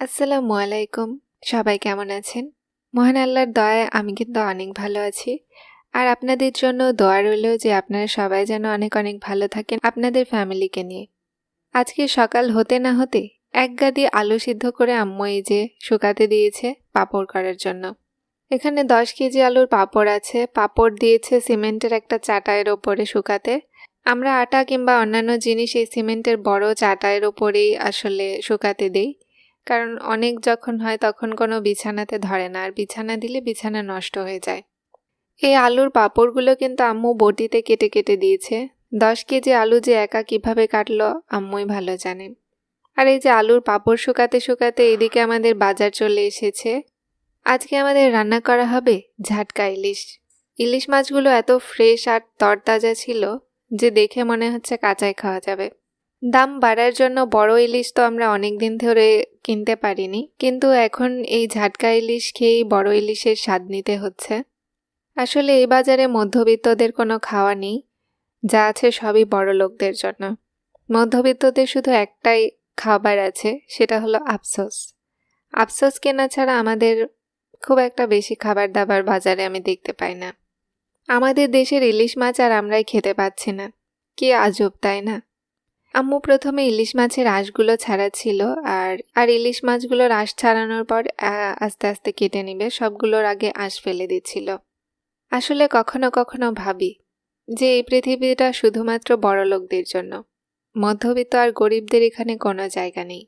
আসসালামু আলাইকুম। সবাই কেমন আছেন? মহান আল্লাহর দয়ায় আমি কিন্তু অনেক ভালো আছি। আর আপনাদের জন্য দোয়া রইল যে আপনারা সবাই যেন অনেক অনেক ভালো থাকেন আপনাদের ফ্যামিলিকে নিয়ে। আজকে সকাল হতে না হতে এক গাদি আলু সিদ্ধ করে আম্মু এই যে শুকাতে দিয়েছে পাপড় করার জন্য। এখানে দশ কেজি আলুর পাপড় আছে। পাপড় দিয়েছে সিমেন্টের একটা চাটাইয়ের ওপরে শুকাতে। আমরা আটা কিংবা অন্যান্য জিনিস এই সিমেন্টের বড় চাটাইয়ের ওপরেই আসলে শুকাতে দিই। কারণ অনেক যখন হয় তখন কোনো বিছানাতে ধরে না, আর বিছানা দিলে বিছানা নষ্ট হয়ে যায়। এই আলুর পাঁপড়গুলো কিন্তু আম্মু বটিতে কেটে কেটে দিয়েছে। দশ কেজি আলু যে একা কীভাবে কাটলো, আম্মুই ভালো জানে আর এই যে আলুর পাঁপড় শুকাতে শুকাতে এদিকে আমাদের বাজার চলে এসেছে। আজকে আমাদের রান্না করা হবে ঝাটকা ইলিশ। ইলিশ মাছগুলো এত ফ্রেশ আর তরতাজা ছিল যে দেখে মনে হচ্ছে কাঁচাই খাওয়া যাবে। দাম বাড়ার জন্য বড় ইলিশ তো আমরা অনেক দিন ধরে কিনতে পারিনি, কিন্তু এখন এই ঝাটকা ইলিশ খেয়েই বড় ইলিশের স্বাদ নিতে হচ্ছে। আসলে এই বাজারে মধ্যবিত্তদের কোনো খাওয়া নেই, যা আছে সবই বড় লোকদের জন্য। মধ্যবিত্তদের শুধু একটাই খাবার আছে, সেটা হলো আফসোস। আফসোস কেনা ছাড়া আমাদের খুব একটা বেশি খাবার দাবার বাজারে আমি দেখতে পাই না। আমাদের দেশের ইলিশ মাছ আর আমরাই খেতে পাচ্ছি না, কি আজব, তাই না? আম্মু প্রথমে ইলিশ মাছের আঁশগুলো ছাড়াচ্ছিল আর আর ইলিশ মাছগুলোর আঁশ ছাড়ানোর পর আস্তে আস্তে কেটে নিবে। সবগুলোর আগে আঁশ ফেলে দিচ্ছিল। আসলে কখনো কখনো ভাবি যে এই পৃথিবীটা শুধুমাত্র বড় লোকদের জন্য। মধ্যবিত্ত আর গরিবদের এখানে কোনো জায়গা নেই।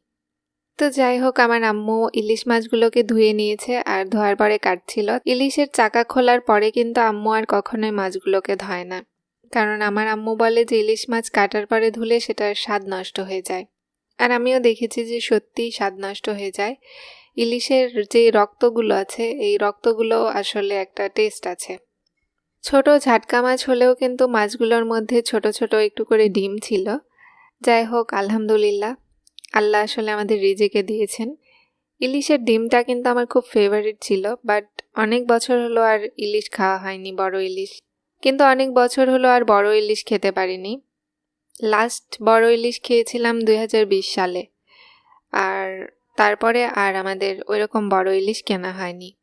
তো যাই হোক, আমার আম্মু ইলিশ মাছগুলোকে ধুয়ে নিয়েছে আর ধোয়ার পরে কাটছিল। ইলিশের চাকা খোলার পরে কিন্তু আম্মু আর কখনোই মাছগুলোকে ধয় না। কারণ আমার আম্মু বলে যে ইলিশ মাছ কাটার পরে ধুলে সেটার স্বাদ নষ্ট হয়ে যায়। আর আমিও দেখেছি যে সত্যিই স্বাদ নষ্ট হয়ে যায়। ইলিশের যে রক্তগুলো আছে, এই রক্তগুলো আসলে একটা টেস্ট আছে। ছোট ঝাটকা মাছ হলেও কিন্তু মাছগুলোর মধ্যে ছোট ছোট একটু করে ডিম ছিল। যাই হোক, আলহামদুলিল্লাহ। আল্লাহ আসলে আমাদের রিজেকে দিয়েছেন। ইলিশের ডিমটা কিন্তু আমার খুব ফেভারিট ছিল বাট অনেক বছর হলো আর ইলিশ খাওয়া হয়নি, বড় ইলিশ। কিন্তু অনেক বছর হলো আর বড় ইলিশ খেতে পারিনি। লাস্ট বড় ইলিশ খেয়েছিলাম দুই হাজার বিশ সালে। আর তারপরে আর আমাদের ওইরকম বড় ইলিশ কেনা হয়নি।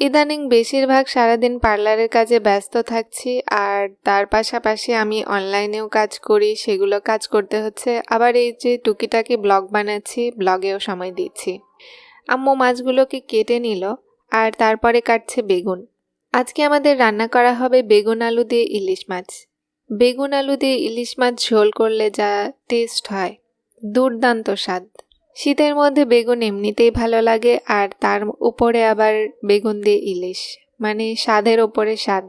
ইদানিং বেশিরভাগ সারাদিন পার্লারের কাজে ব্যস্ত থাকছি আর তার পাশাপাশি আমি অনলাইনেও কাজ করি, সেগুলো কাজ করতে হচ্ছে। আবার এই যে টুকিটাকি ব্লগ বানাচ্ছি, ব্লগেও সময় দিচ্ছি। আম্মু মাছগুলোকে কেটে নিল আর তারপরে কাটছে বেগুন। আজকে আমাদের রান্না করা হবে বেগুন আলু দিয়ে ইলিশ মাছ। বেগুন আলু দিয়ে ইলিশ মাছ ঝোল করলে যা টেস্ট হয়, দুর্দান্ত স্বাদ। শীতের মধ্যে বেগুন এমনিতেই ভালো লাগে আর তার উপরে আবার বেগুন দিয়ে ইলিশ মানে স্বাদের ওপরে স্বাদ।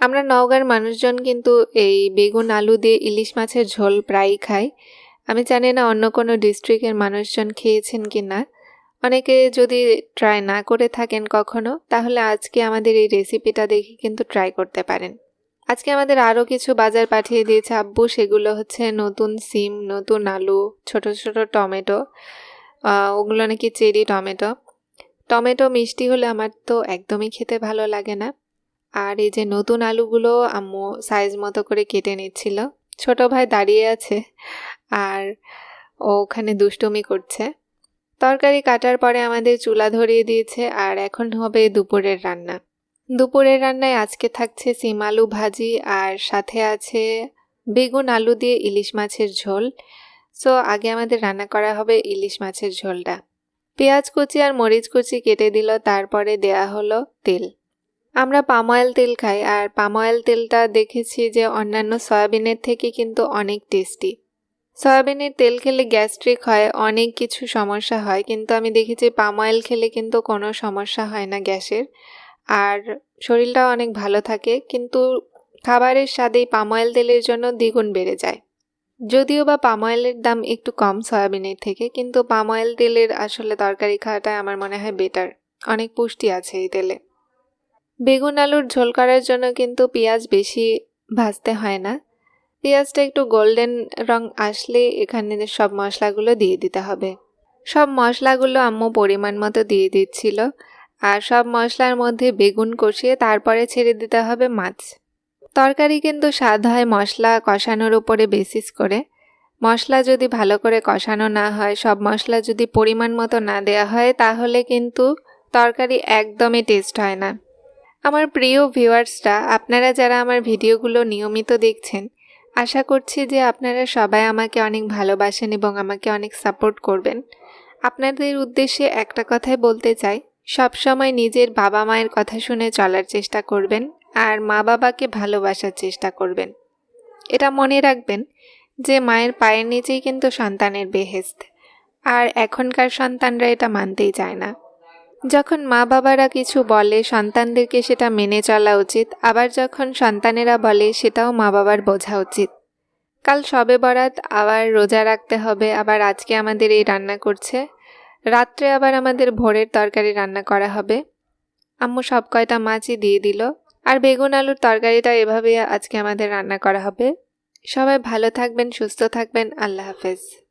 আমরা নওগাঁর মানুষজন কিন্তু এই বেগুন আলু দিয়ে ইলিশ মাছের ঝোল প্রায়ই খাই। আমি জানি না অন্য কোনো ডিস্ট্রিক্টের মানুষজন খেয়েছেন কি না অনেকে যদি ট্রাই না করে থাকেন কখনো, তাহলে আজকে আমাদের এই রেসিপিটা দেখে কিন্তু ট্রাই করতে পারেন। আজকে আমাদের আরও কিছু বাজার পাঠিয়ে দিয়েছে আব্বু, সেগুলো হচ্ছে নতুন সিম, নতুন আলু, ছোট ছোট টমেটো ওগুলো নাকি চেরি টমেটো। টমেটো মিষ্টি হলে আমার তো একদমই খেতে ভালো লাগে না। আর এই যে নতুন আলুগুলো আম্মু সাইজ মতো করে কেটে নিচ্ছিল। ছোট ভাই দাঁড়িয়ে আছে, আর ও ওখানে দুষ্টুমি করছে। তরকারি কাটার পরে আমাদের চুলা ধরিয়ে দিয়েছে আর এখন হবে দুপুরের রান্না। দুপুরের রান্নায় আজকে থাকছে সিম আলু ভাজি আর সাথে আছে বেগুন আলু দিয়ে ইলিশ মাছের ঝোল। সো আগে আমাদের রান্না করা হবে ইলিশ মাছের ঝোলটা। পেঁয়াজ কুচি আর মরিচ কুচি কেটে দিল, তারপরে দেয়া হলো তেল। আমরা পাম অয়েল তেল খাই আর পাম অয়েল তেলটা দেখেছি যে অন্যান্য সয়াবিনের থেকে কিন্তু অনেক টেস্টি। সয়াবিনের তেল খেলে গ্যাস্ট্রিক হয়, অনেক কিছু সমস্যা হয়, কিন্তু আমি দেখেছি পাম অয়েল খেলে কিন্তু কোনো সমস্যা হয় না গ্যাসের। আর শরীরটাও অনেক ভালো থাকে, কিন্তু খাবারের স্বাদেই পাম অয়েল তেলের জন্য দ্বিগুণ বেড়ে যায়। যদিও বা পাম অয়েলের দাম একটু কম সয়াবিনের থেকে, কিন্তু পাম অয়েল তেলের আসলে তরকারি খাওয়াটাই আমার মনে হয় বেটার। অনেক পুষ্টি আছে এই তেলে। বেগুন আলুর ঝোল করার জন্য কিন্তু পেঁয়াজ বেশি ভাজতে হয় না। পেঁয়াজটা একটু গোল্ডেন রং আসলে এখানে সব মশলাগুলো দিয়ে দিতে হবে। সব মশলাগুলো আম্মু পরিমাণ মতো দিয়ে দিচ্ছিল। আর সব মশলার মধ্যে বেগুন কষিয়ে তারপরে ছেড়ে দিতে হবে মাছ। তরকারি কিন্তু স্বাদ হয় মশলা কষানোর উপরে বেসিস করে। মশলা যদি ভালো করে কষানো না হয়, সব মশলা যদি পরিমাণ মতো না দেওয়া হয়, তাহলে কিন্তু তরকারি একদমই টেস্ট হয় না। আমার প্রিয় ভিউয়ার্সরা আপনারা যারা আমার ভিডিওগুলো নিয়মিত দেখছেন আশা করছি যে আপনারা সবাই আমাকে অনেক ভালোবাসেন এবং আমাকে অনেক সাপোর্ট করবেন। আপনাদের উদ্দেশ্যে একটা কথাই বলতে চাই, সবসময় নিজের বাবা মায়ের কথা শুনে চলার চেষ্টা করবেন আর মা বাবাকে ভালোবাসার চেষ্টা করবেন। এটা মনে রাখবেন যে মায়ের পায়ের নিচেই কিন্তু সন্তানের বেহেস্ত আর এখনকার সন্তানরা এটা মানতেই চায় না। যখন মা বাবারা কিছু বলে, সন্তানদেরকে সেটা মেনে চলা উচিত। আবার যখন সন্তানেরা বলে, সেটাও মা বাবার বোঝা উচিত। কাল সবে বরাত, আবার রোজা রাখতে হবে, আবার আজকে আমাদের এই রান্না করছে। রাত্রে আবার আমাদের ভোরের তরকারি রান্না করা হবে। আম্মু সব কয়টা মাছই দিয়ে দিল। আর বেগুন আলুর তরকারিটা এভাবে আজকে আমাদের রান্না করা হবে। সবাই ভালো থাকবেন, সুস্থ থাকবেন। আল্লাহ হাফেজ।